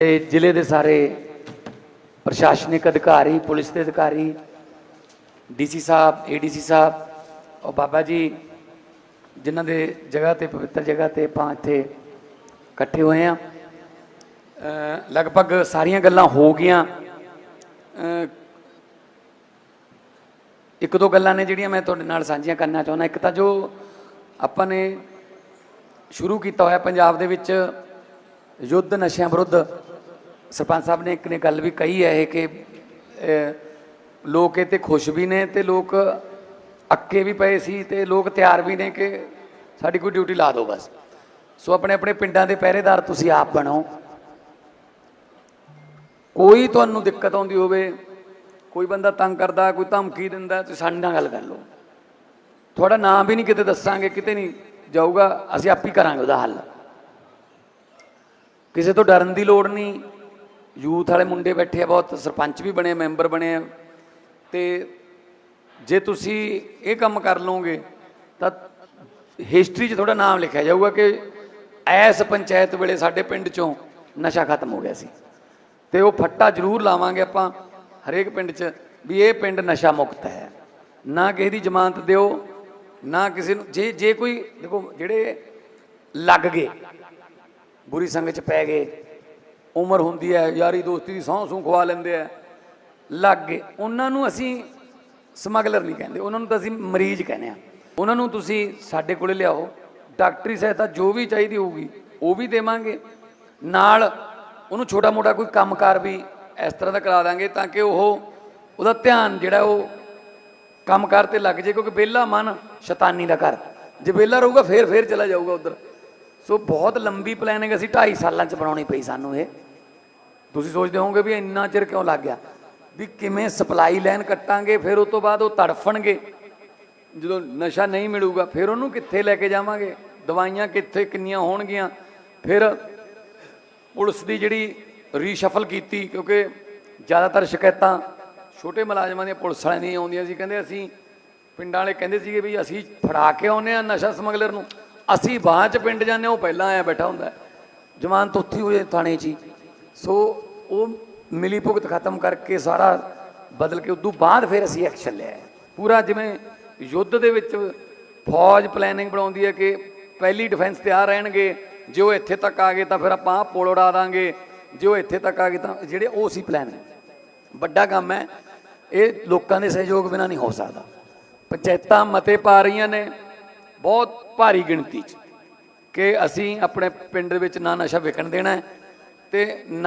ਤੇ ਜ਼ਿਲ੍ਹੇ ਦੇ ਸਾਰੇ ਪ੍ਰਸ਼ਾਸਨਿਕ ਅਧਿਕਾਰੀ, ਪੁਲਿਸ ਦੇ ਅਧਿਕਾਰੀ, ਡੀਸੀ ਸਾਹਿਬ, ਏਡੀਸੀ ਸਾਹਿਬ ਔਰ ਬਾਬਾ ਜੀ ਜਿਨ੍ਹਾਂ ਦੇ ਜਗ੍ਹਾ ਤੇ, ਪਵਿੱਤਰ ਜਗ੍ਹਾ ਤੇ ਆਪਾਂ ਇੱਥੇ ਇਕੱਠੇ ਹੋਏ ਆ ਲਗਭਗ ਸਾਰੀਆਂ ਗੱਲਾਂ ਹੋ ਗਈਆਂ। ਇੱਕ ਦੋ ਗੱਲਾਂ ਨੇ ਜਿਹੜੀਆਂ ਮੈਂ ਤੁਹਾਡੇ ਨਾਲ ਸਾਂਝੀਆਂ ਕਰਨਾ ਚਾਹੁੰਦਾ। ਇੱਕ ਤਾਂ ਜੋ ਆਪਾਂ ਨੇ ਸ਼ੁਰੂ ਕੀਤਾ ਹੋਇਆ ਪੰਜਾਬ ਦੇ ਵਿੱਚ ਯੁੱਧ ਨਸ਼ਿਆਂ ਵਿਰੁੱਧ ਸਰਪੰਚ ਸਾਹਿਬ ਨੇ ਇੱਕ ਨੇ ਗੱਲ ਵੀ ਕਹੀ ਹੈ ਇਹ ਕਿ ਲੋਕ ਇਹ ਤੇ ਖੁਸ਼ ਵੀ ਨੇ ਤੇ ਲੋਕ ਅੱਕੇ ਵੀ ਪਏ ਸੀ ਤੇ ਲੋਕ ਤਿਆਰ ਵੀ ਨੇ ਕਿ ਸਾਡੀ ਕੋਈ ਡਿਊਟੀ ਲਾ ਦਿਓ ਬਸ। ਸੋ ਆਪਣੇ ਆਪਣੇ ਪਿੰਡਾਂ ਦੇ ਪਹਿਰੇਦਾਰ ਤੁਸੀਂ ਆਪ ਬਣੋ। ਕੋਈ ਤੁਹਾਨੂੰ ਦਿੱਕਤ ਆਉਂਦੀ ਹੋਵੇ, ਕੋਈ ਬੰਦਾ ਤੰਗ ਕਰਦਾ, ਕੋਈ ਧਮਕੀ ਦਿੰਦਾ, ਤੁਸੀਂ ਸਾਡੇ ਨਾਲ ਗੱਲ ਕਰ ਲਓ। ਤੁਹਾਡਾ ਨਾਮ ਵੀ ਨਹੀਂ ਕਿਤੇ ਦੱਸਾਂਗੇ, ਕਿਤੇ ਨਹੀਂ ਜਾਊਗਾ, ਅਸੀਂ ਆਪ ਹੀ ਕਰਾਂਗੇ ਉਹਦਾ ਹੱਲ। ਕਿਸੇ ਤੋਂ ਡਰਨ ਦੀ ਲੋੜ ਨਹੀਂ ਯੂਥ ਵਾਲੇ ਮੁੰਡੇ ਬੈਠੇ ਆ, ਬਹੁਤ ਸਰਪੰਚ ਵੀ ਬਣੇ, ਮੈਂਬਰ ਬਣੇ ਆ। ਤੇ ਜੇ ਤੁਸੀਂ ਇਹ ਕੰਮ ਕਰ ਲਓਗੇ, ਤਾਂ ਹਿਸਟਰੀ 'ਚ ਤੁਹਾਡਾ ਨਾਮ ਲਿਖਿਆ ਜਾਊਗਾ ਕਿ ਐਸ ਪੰਚਾਇਤ ਵੇਲੇ ਸਾਡੇ ਪਿੰਡ 'ਚੋਂ ਨਸ਼ਾ ਖਤਮ ਹੋ ਗਿਆ ਸੀ। ਤੇ ਉਹ ਫੱਟਾ ਜ਼ਰੂਰ ਲਾਵਾਂਗੇ ਆਪਾਂ ਹਰੇਕ ਪਿੰਡ 'ਚ ਵੀ ਇਹ ਪਿੰਡ ਨਸ਼ਾ ਮੁਕਤ ਹੈ। ਨਾ ਕਿਸੇ ਦੀ ਜ਼ਮਾਨਤ ਦਿਓ, ਨਾ ਕਿਸੇ ਨੂੰ, ਜੇ ਜੇ ਕੋਈ, ਦੇਖੋ, ਜਿਹੜੇ ਲੱਗ ਗਏ, ਬੁਰੀ ਸੰਗਤ 'ਚ ਪੈ ਗਏ ਉਮਰ ਹੁੰਦੀ ਹੈ, ਯਾਰੀ ਦੋਸਤੀ ਦੀ ਸਹੁੰ ਸੂੰ ਖਵਾ ਲੈਂਦੇ ਆ। ਲੱਗ ਗਏ ਉਹਨਾਂ ਨੂੰ ਅਸੀਂ ਸਮਗਲਰ ਨਹੀਂ ਕਹਿੰਦੇ, ਉਹਨਾਂ ਨੂੰ ਤਾਂ ਅਸੀਂ ਮਰੀਜ਼ ਕਹਿੰਦੇ ਆ। ਉਹਨਾਂ ਨੂੰ ਤੁਸੀਂ ਸਾਡੇ ਕੋਲੇ ਲਿਆਓ, ਡਾਕਟਰੀ ਸਹਾਇਤਾ ਜੋ ਵੀ ਚਾਹੀਦੀ ਹੋਊਗੀ, ਉਹ ਵੀ ਦੇਵਾਂਗੇ। ਨਾਲ ਉਹਨੂੰ ਛੋਟਾ ਮੋਟਾ ਕੋਈ ਕੰਮਕਾਰ ਵੀ ਇਸ ਤਰ੍ਹਾਂ ਦਾ ਕਰਾ ਦਾਂਗੇ ਤਾਂ ਕਿ ਉਹ ਉਹਦਾ ਧਿਆਨ ਜਿਹੜਾ ਉਹ ਕੰਮਕਾਰ ਤੇ ਲੱਗ ਜੇ ਕਿਉਂਕਿ ਵਿਹਲਾ ਮਨ ਸ਼ੈਤਾਨੀ ਦਾ ਘਰ। ਜੇ ਵਿਹਲਾ ਰਹੂਗਾ, ਫੇਰ ਫੇਰ ਚਲਾ ਜਾਊਗਾ ਉਧਰ। ਸੋ ਬਹੁਤ ਲੰਬੀ ਪਲੈਨਿੰਗ ਅਸੀਂ 2.5 ਸਾਲਾਂ ਚ ਬਣਾਉਣੀ ਪਈ ਸਾਨੂੰ ਇਹ। ਤੁਸੀਂ ਸੋਚਦੇ ਹੋਵੋਗੇ ਵੀ ਇੰਨਾ ਚਿਰ ਕਿਉਂ ਲੱਗ ਗਿਆ? ਵੀ ਕਿਵੇਂ ਸਪਲਾਈ ਲਾਈਨ ਕੱਟਾਂਗੇ, ਫਿਰ ਉਸ ਤੋਂ ਬਾਅਦ ਉਹ ਤੜਫਣਗੇ। ਜਦੋਂ ਨਸ਼ਾ ਨਹੀਂ ਮਿਲੂਗਾ, ਫਿਰ ਉਹਨੂੰ ਕਿੱਥੇ ਲੈ ਕੇ ਜਾਵਾਂਗੇ? ਦਵਾਈਆਂ ਕਿੱਥੇ, ਕਿੰਨੀਆਂ ਹੋਣਗੀਆਂ? ਫਿਰ ਪੁਲਿਸ ਦੀ ਜਿਹੜੀ ਰੀਸ਼ਫਲ ਕੀਤੀ, ਕਿਉਂਕਿ ਜ਼ਿਆਦਾਤਰ ਸ਼ਿਕਾਇਤਾਂ ਛੋਟੇ ਮੁਲਾਜ਼ਮਾਂ ਦੀਆਂ, ਪੁਲਿਸ ਵਾਲਿਆਂ ਦੀਆਂ ਆਉਂਦੀਆਂ ਸੀ। ਕਹਿੰਦੇ ਅਸੀਂ ਪਿੰਡਾਂ ਵਾਲੇ ਕਹਿੰਦੇ ਸੀਗੇ ਵੀ ਅਸੀਂ ਫੜਾ ਕੇ ਆਉਨੇ ਆ ਨਸ਼ਾ ਸਮਗਲਰ ਨੂੰ। ਅਸੀਂ ਬਾਅਦ ਚ ਪਿੰਡ ਜਾਂਦੇ ਹਾਂ, ਉਹ ਪਹਿਲਾਂ ਆਇਆ ਬੈਠਾ ਹੁੰਦਾ ਹੈ। ਜ਼ਮਾਨਤ ਉੱਥੇ ਹੀ ਹੋਏ ਥਾਣੇ 'ਚ ਹੀ। ਸੋ ਉਹ ਮਿਲੀ ਭੁਗਤ ਖਤਮ ਕਰਕੇ ਸਾਰਾ ਬਦਲ ਕੇ ਉਦੋਂ ਬਾਅਦ ਫਿਰ ਅਸੀਂ ਐਕਸ਼ਨ ਲਿਆ ਪੂਰਾ ਜਿਵੇਂ ਯੁੱਧ ਦੇ ਵਿੱਚ ਫੌਜ ਪਲੈਨਿੰਗ ਬਣਾਉਂਦੀ ਹੈ ਕਿ ਪਹਿਲੀ ਡਿਫੈਂਸ ਤਿਆਰ ਰਹਿਣਗੇ ਜੇ ਉਹ ਇੱਥੇ ਤੱਕ ਆ ਗਏ ਤਾਂ ਫਿਰ ਆਪਾਂ ਆਹ ਪੁਲ ਉਡਾ ਦਾਂਗੇ ਜੇ ਉਹ ਇੱਥੇ ਤੱਕ ਆ ਗਏ ਤਾਂ ਜਿਹੜੇ ਉਹ ਸੀ ਪਲਾਨ ਵੱਡਾ ਕੰਮ ਹੈ ਇਹ ਲੋਕਾਂ ਦੇ ਸਹਿਯੋਗ ਬਿਨਾਂ ਨਹੀਂ ਹੋ ਸਕਦਾ। ਪੰਚਾਇਤਾਂ ਮਤੇ ਪਾ ਰਹੀਆਂ ਨੇ ਬਹੁਤ ਭਾਰੀ ਗਿਣਤੀ 'ਚ ਕਿ ਅਸੀਂ ਆਪਣੇ ਪਿੰਡ ਦੇ ਵਿੱਚ ਨਾ ਨਸ਼ਾ ਵਿਕਣ ਦੇਣਾ ਹੈ ਤੇ ਨਾ